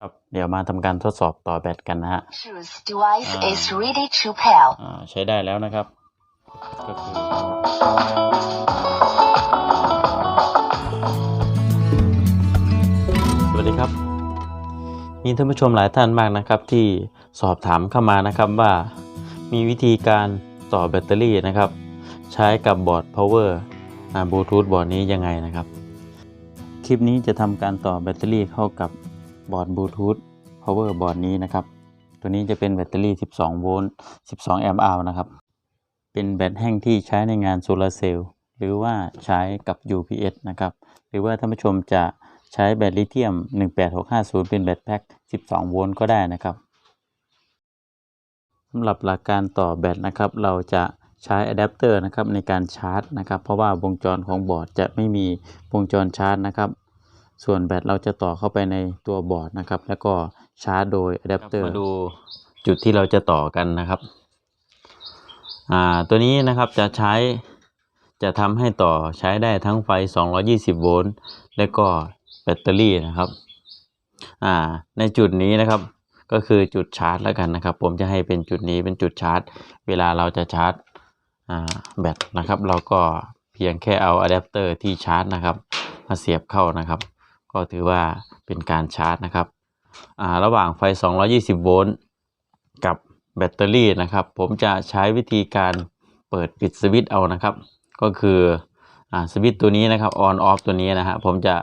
ครับเดี๋ยวมาทำการทดสอบต่อแบตกันนะฮะ Choose device Ah. is ready to pair. อ่าใช้ได้แล้วนะครับ ก็คือสวัสดีครับ มีท่านผู้ชมหลายท่านมากนะครับ ที่สอบถามเข้ามานะครับว่ามีวิธีการต่อแบตเตอรี่นะครับ ใช้กับบอร์ด power บลูทูธบอร์ดนี้ยังไงนะครับ คลิปนี้จะทำการต่อแบตเตอรี่เข้ากับ บอร์ดบลูทูธ power บอร์ดนี้นะครับ ตัวนี้จะเป็นแบตเตอรี่ 12 โวลต์ 12 แอมป์อนะครับ เป็นแบตแห้งที่ใช้ในงานโซลาร์เซลล์หรือว่าใช้กับ UPS นะครับ หรือว่าท่านผู้ชมจะใช้แบตลิเธียม 18650 เป็นแบตแพ็ค 12 โวลต์ก็ได้นะครับสำหรับหลักการต่อแบตนะครับ เราจะใช้อะแดปเตอร์นะครับในการชาร์จนะครับ เพราะว่าวงจรของบอร์ดจะไม่มีวงจรชาร์จนะครับ ส่วนแบตเราจะต่อเข้าไปในตัวบอร์ดนะครับ แล้วก็ชาร์จโดยอะแดปเตอร์มาดูจุดที่เราจะต่อกันนะครับอ่าตัวนี้นะครับจะใช้จะทำให้ต่อใช้ได้ทั้งไฟ 220 โวลต์และก็แบตเตอรี่นะครับอ่าในจุดนี้นะครับก็คือจุดชาร์จแล้วกันนะครับ ผมจะให้เป็นจุดนี้เป็นจุดชาร์จ เวลาเราจะชาร์จแบตนะครับ เราก็เพียงแค่เอาอะแดปเตอร์ที่ชาร์จนะครับ มาเสียบเข้านะครับ ก็ถือว่าเป็นการชาร์จนะครับระหว่างไฟ 220 โวลต์กับแบตเตอรี่นะครับ ผมจะใช้วิธีการเปิดปิดสวิตช์เอานะครับ ก็คืออสวิตช์ตัวนี้นะครับ on off ตัวนี้นะฮะผมจะ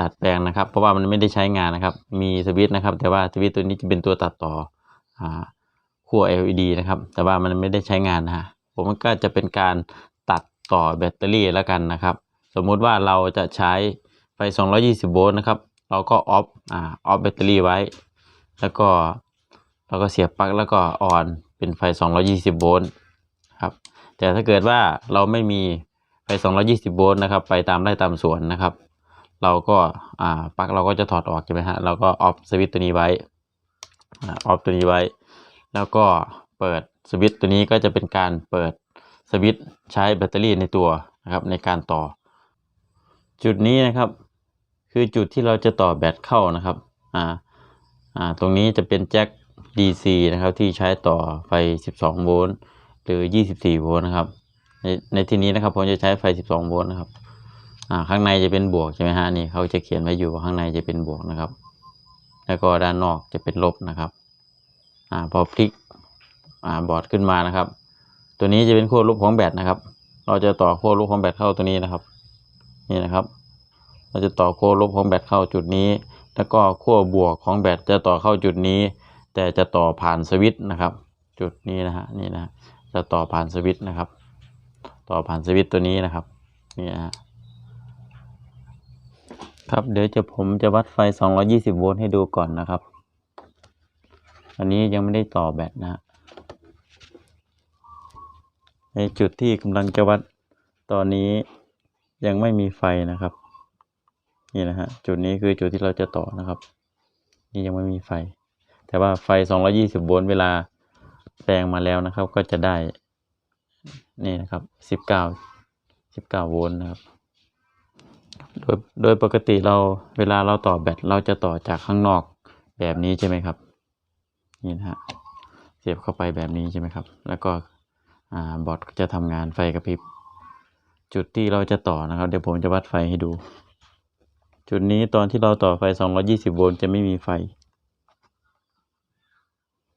ดัดแปลงนะครับ เพราะว่ามันไม่ได้ใช้งานนะครับ มีสวิตช์นะครับ แต่ว่าสวิตช์ตัวนี้จะเป็นตัวตัดต่ออขั้ว LED นะครับ แต่ว่ามันไม่ได้ใช้งานนะฮะผมก็จะเป็นการตัดต่อแบตเตอรี่แล้วกันนะครับ สมมุติว่าเราจะใช้ ฟ 220 โวลต์นะครับ เราก็ออฟอ่าออฟแบตเตอรี่ไว้ แล้วก็เราก็เสียบปลั๊กแล้วก็ออนเป็นไฟ 220 โวลต์ครับแต่ถ้าเกิดว่าเราไม่มีไฟ 220 โวลต์นะครับไปตามไร่ตามสวนนะครับ เราก็อ่าปลั๊กเราก็จะถอดออกใช่ไหมฮะเราก็ออฟสวิตช์ตัวนี้ไว้อ่าออฟตัวนี้ไว้ แล้วก็เปิดสวิตช์ตัวนี้ก็จะเป็นการเปิดสวิตช์ใช้แบตเตอรี่ในตัวนะครับในการต่อ จุดนี้นะครับ คือจุดที่เราจะต่อแบตเข้านะครับอ่าอ่าตรงนี้จะเป็นแจ็ค DC นะครับที่ใช้ต่อไฟ 12 โวลต์หรือ 24 โวลต์นะครับในในที่นี้นะครับผมจะใช้ไฟ 12 โวลต์นะครับอ่าข้างในจะเป็นบวกใช่ไหมฮะนี่เขาจะเขียนไว้อยู่ว่าข้างในจะเป็นบวกนะครับ แล้วก็ด้านนอกจะเป็นลบนะครับอ่าพอพลิกอ่าบอร์ดขึ้นมานะครับ ตัวนี้จะเป็นขั้วลบของแบตนะครับ เราจะต่อขั้วลบของแบตเข้าตัวนี้นะครับ นี่นะครับ เราจะต่อขั้วลบของแบตเข้าจุดนี้ แล้วก็ขั้วบวกของแบตจะต่อเข้าจุดนี้ แต่จะต่อผ่านสวิตช์นะครับ จุดนี้นะฮะนี่นะจะต่อผ่านสวิตช์นะครับ ต่อผ่านสวิตช์ตัวนี้นะครับนี่นะฮะครับเดี๋ยวจะผมจะวัดไฟ 220 โวลต์ให้ดูก่อนนะครับ อันนี้ยังไม่ได้ต่อแบตนะฮะในจุดที่กำลังจะวัดตอนนี้ยังไม่มีไฟนะครับ นี่นะฮะจุดนี้คือจุดที่เราจะต่อนะครับ นี่ยังไม่มีไฟ แต่ว่าไฟ 220 โวลต์เวลาแปลงมาแล้วนะครับ ก็จะได้ นี่นะครับ 19 19 โวลต์นะครับโดยโดยปกติเราเวลาเราต่อแบตเราจะต่อจากข้างนอกแบบนี้ใช่ไหมครับนี่นะฮะเสียบเข้าไปแบบนี้ใช่ไหมครับ แล้วก็อ่าบอร์ดจะทำงานไฟกระพริบ จุดที่เราจะต่อนะครับ เดี๋ยวผมจะวัดไฟให้ดู จุดนี้ตอนที่เราต่อไฟ 220 โวลต์จะไม่มีไฟ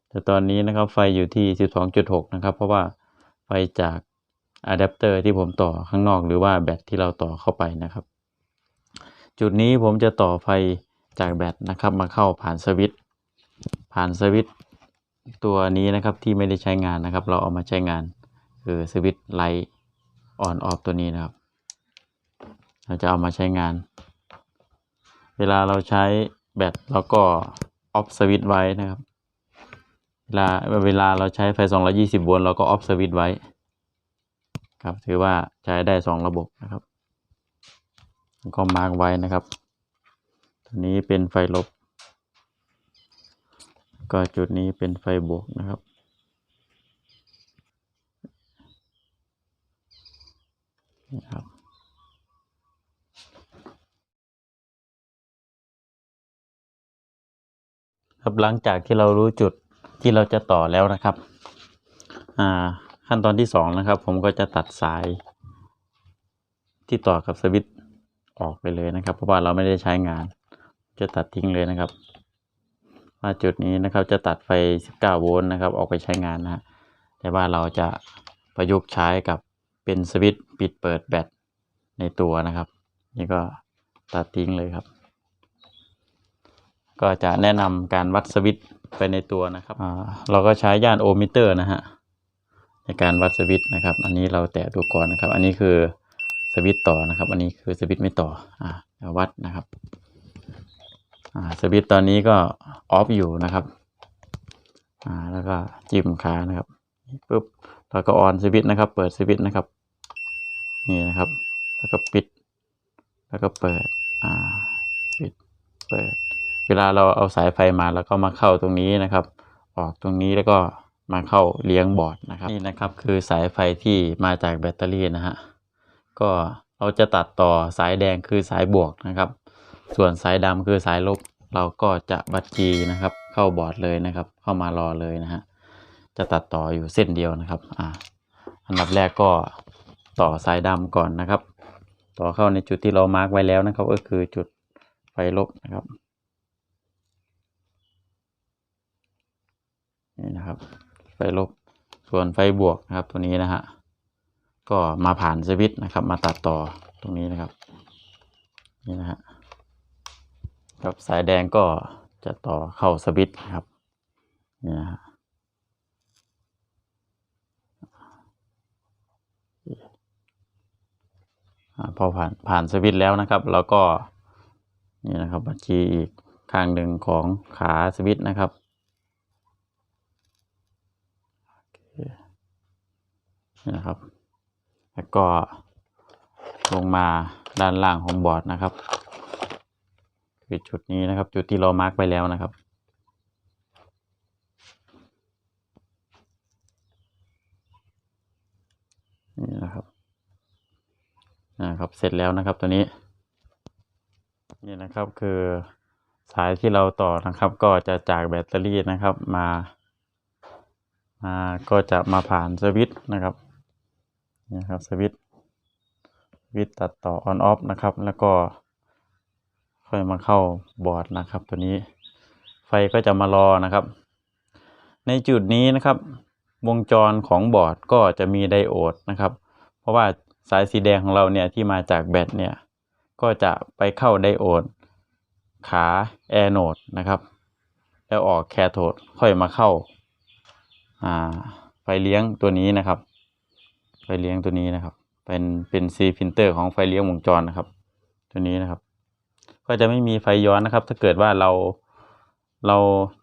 แต่ตอนนี้นะครับไฟอยู่ที่ 12.6 นะครับ เพราะว่าไฟจากอะแดปเตอร์ที่ผมต่อข้างนอกหรือว่าแบตที่เราต่อเข้าไปนะครับ จุดนี้ผมจะต่อไฟจากแบตนะครับมาเข้าผ่านสวิตช์ผ่านสวิตช์ตัวนี้นะครับที่ไม่ได้ใช้งานนะครับ เราเอามาใช้งานคือสวิตช์ไลท์ออนออฟตัวนี้นะครับ เราจะเอามาใช้งาน เวลาเราใช้แบตเราก็ออฟสวิตไว้นะครับ เวลาเวลาเราใช้ไฟ 220 โวลต์เราก็ออฟสวิตไว้ ครับถือว่าใช้ได้สองระบบนะครับ ก็มาร์กไว้นะครับตัวนี้เป็นไฟลบ ก็จุดนี้เป็นไฟบวกนะครับนี่ครับ ครับหลังจากที่เรารู้จุดที่เราจะต่อแล้วนะครับอ่าขั้นตอนที่สองนะครับ ผมก็จะตัดสายที่ต่อกับสวิตช์ออกไปเลยนะครับ เพราะว่าเราไม่ได้ใช้งาน จะตัดทิ้งเลยนะครับว่าจุดนี้นะครับจะตัดไฟ 19 โวลต์นะครับ ออกไปใช้งานนะฮะแต่ว่าเราจะประยุกต์ใช้กับเป็นสวิตช์ปิดเปิดแบตในตัวนะครับ นี่ก็ตัดทิ้งเลยครับ ก็จะแนะนำการวัดสวิตไปในตัวนะครับ เราก็ใช้ย่านโอห์มมิเตอร์นะฮะในการวัดสวิตนะครับ อันนี้เราแตะดูก่อนนะครับ อันนี้คือสวิตต่อนะครับ อันนี้คือสวิตไม่ต่ออ่าวัดนะครับอ่าสวิตตอนนี้ก็ออฟอยู่นะครับอ่าแล้วก็จิ้มขานะครับปุ๊บเราก็ออนสวิตนะครับ เปิดสวิตนะครับนี่นะครับ แล้วก็ปิด แล้วก็เปิดอ่าปิดเปิด เวลาเราเอาสายไฟมาแล้วก็มาเข้าตรงนี้นะครับ ออกตรงนี้แล้วก็มาเข้าเลี้ยงบอร์ดนะครับนี่นะครับคือสายไฟที่มาจากแบตเตอรี่นะฮะก็เราจะตัดต่อสายแดงคือสายบวกนะครับ ส่วนสายดำคือสายลบ เราก็จะบัดจีนะครับ เข้าบอร์ดเลยนะครับ เข้ามารอเลยนะฮะจะตัดต่ออยู่เส้นเดียวนะครับอ่าอันดับแรกก็ต่อสายดำก่อนนะครับ ต่อเข้าในจุดที่เรามาร์กไว้แล้วนะครับ ก็คือจุดไฟลบนะครับ นี่นะครับ ไฟลบส่วนไฟบวกนะครับตัวนี้นะฮะก็มาผ่านสวิตช์นะครับ มาตัดต่อตรงนี้นะครับนี่นะฮะครับสายแดงก็จะต่อเข้าสวิตช์นะครับนี่นะฮะพอผ่านผ่านสวิตช์แล้วนะครับเราก็นี่นะครับบัญชีอีกข้างหนึ่งของขาสวิตช์นะครับโอเค นะครับ แล้วก็ลงมาด้านล่างของบอร์ดนะครับคือจุดนี้นะครับ จุดที่เรามาร์กไปแล้วนะครับนี่นะครับนะครับ เสร็จแล้วนะครับตัวนี้นี่นะครับคือสายที่เราต่อนะครับ ก็จะจากแบตเตอรี่นะครับมามาก็จะมาผ่านสวิตช์นะครับ นะครับสวิตสวิตตัดต่อ on off นะครับ แล้วก็ค่อยมาเข้าบอร์ดนะครับ ตัวนี้ไฟก็จะมารอนะครับ ในจุดนี้นะครับ วงจรของบอร์ดก็จะมีไดโอดนะครับ เพราะว่าสายสีแดงของเราเนี่ยที่มาจากแบตเนี่ยก็จะไปเข้าไดโอดขาแอโนดนะครับ แล้วออกแคโทดค่อยมาเข้าไฟเลี้ยงตัวนี้นะครับ ไฟเลี้ยงตัวนี้นะครับ เป็นเป็นซีฟิลเตอร์ของไฟเลี้ยงวงจรนะครับ ตัวนี้นะครับ ก็จะไม่มีไฟย้อนนะครับ ถ้าเกิดว่าเราเรา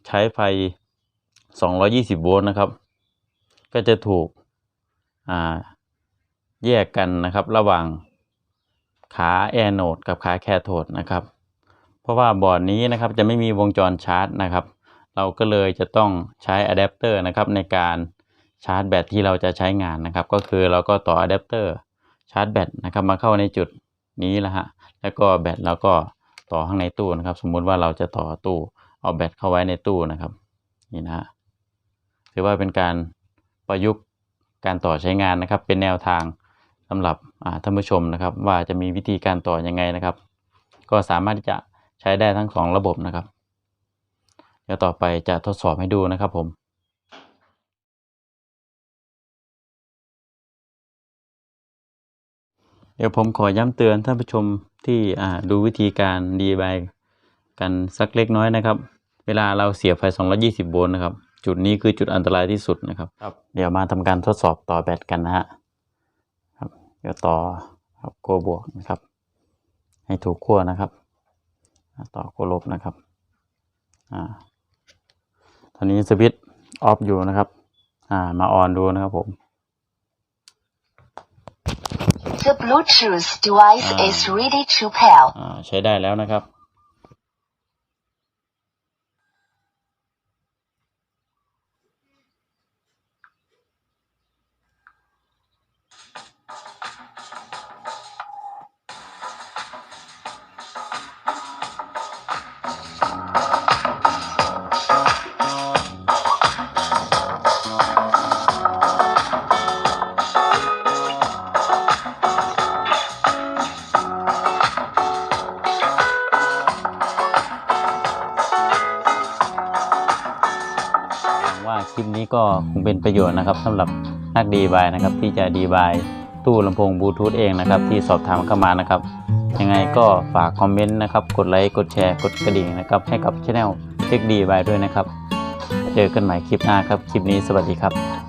ใช้ไฟ 220 โวลต์นะครับ ก็จะถูกอ่าแยกกันนะครับ ระหว่างขาแอโนดกับขาแคโทดนะครับ เพราะว่าบอร์ดนี้นะครับจะไม่มีวงจรชาร์จนะครับ เราก็เลยจะต้องใช้อะแดปเตอร์นะครับในการ ชาร์จแบตที่เราจะใช้งานนะครับ ก็คือเราก็ต่ออะแดปเตอร์ชาร์จแบตนะครับมาเข้าในจุดนี้แหละฮะแล้วก็แบตเราก็ต่อข้างในตู้นะครับ สมมุติว่าเราจะต่อตู้เอาแบตเข้าไว้ในตู้นะครับนี่นะฮะถือว่าเป็นการประยุกต์การต่อใช้งานนะครับ เป็นแนวทางสำหรับท่านผู้ชมนะครับ ว่าจะมีวิธีการต่อยังไงนะครับ ก็สามารถที่จะใช้ได้ทั้งสองระบบนะครับ เดี๋ยวต่อไปจะทดสอบให้ดูนะครับผม เดี๋ยวผมขอย้ำเตือนท่านผู้ชมที่อ่าดูวิธีการ DIY กันสักเล็กน้อยนะครับ เวลาเราเสียบไฟ 220 โวลต์นะครับ จุดนี้คือจุดอันตรายที่สุดนะครับครับเดี๋ยวมาทำการทดสอบต่อแบตกันนะฮะครับเดี๋ยวต่อครับขั้วบวกนะครับ ให้ถูกขั้วนะครับอ่าต่อขั้วลบนะครับอ่าตอนนี้สวิตช์ออฟอยู่นะครับอ่ามาออนดูนะครับผม The Bluetooth device Ah. is ready to pair. อ่า ใช้ได้แล้วนะครับ ลิปนี้ก็คงเป็นประโยชน์นะครับสำหรับนักดีบายนะครับ ที่จะดีบายตู้ลำโพงบลูทูธเองนะครับ ที่สอบถามเข้ามานะครับ ยังไงก็ฝากคอมเมนต์นะครับ กดไลค์กดแชร์กดกระดิ่งนะครับให้กับช anel เทคดีบายด้วยนะครับ เจอกันใหม่คลิปหน้าครับ คลิปนี้สวัสดีครับ